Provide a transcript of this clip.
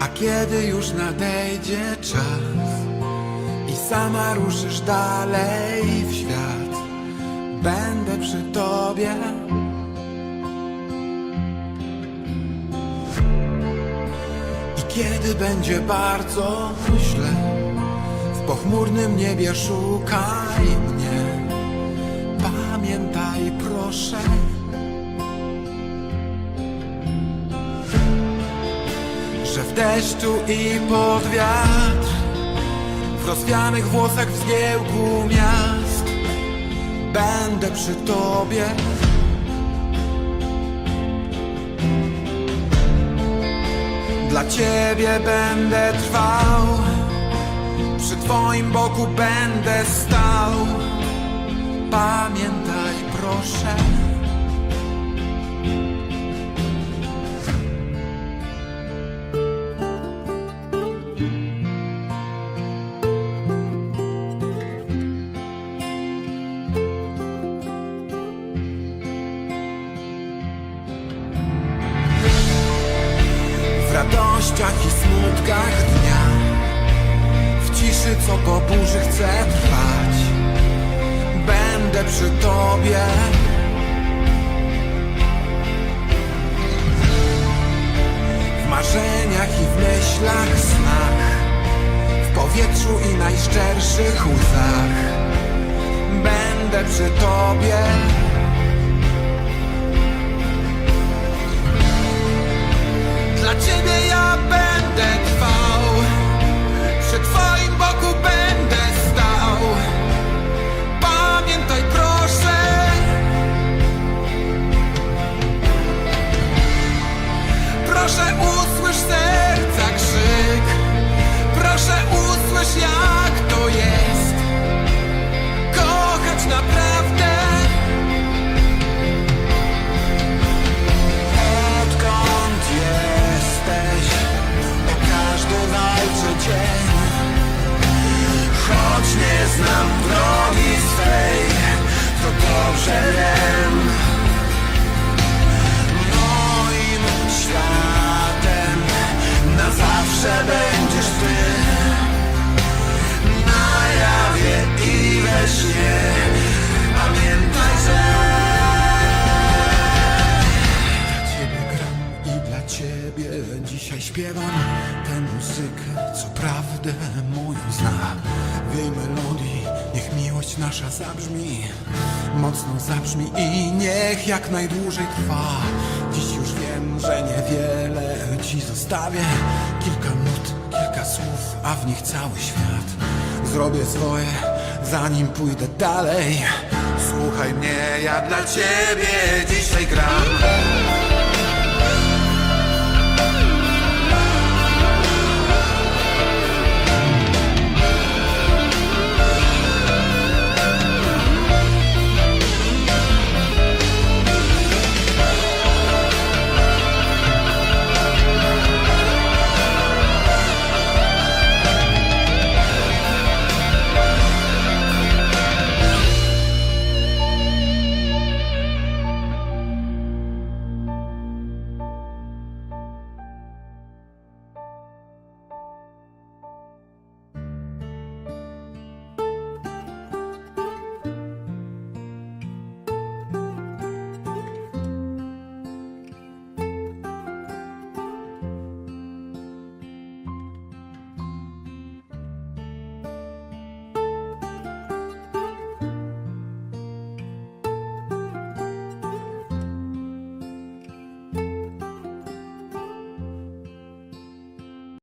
A kiedy już nadejdzie czas i sama ruszysz dalej w świat, będę przy tobie. I kiedy będzie bardzo źle, w pochmurnym niebie szukaj mnie. Pamiętaj proszę. Że w deszczu i pod wiatr W rozwianych włosach w zgiełku miast Będę przy tobie. Dla ciebie będę trwał Przy twoim boku będę stał. Pamiętaj proszę radościach i smutkach dnia. W ciszy, co po burzy chce trwać. Będę przy tobie. W marzeniach i w myślach, snach W powietrzu i najszczerszych łzach. Będę przy tobie znam drogi swej, to dobrze wiem. Moim światem na zawsze będziesz ty. Na jawie i we śnie. Pamiętaj, że ciebie gram i dla ciebie dzisiaj śpiewam tę muzykę, co prawdę nasza zabrzmi, mocno zabrzmi i niech jak najdłużej trwa. Dziś już wiem, że niewiele ci zostawię, kilka nut, kilka słów, a w nich cały świat. Zrobię swoje, zanim pójdę dalej. Słuchaj mnie, ja dla ciebie dzisiaj gram.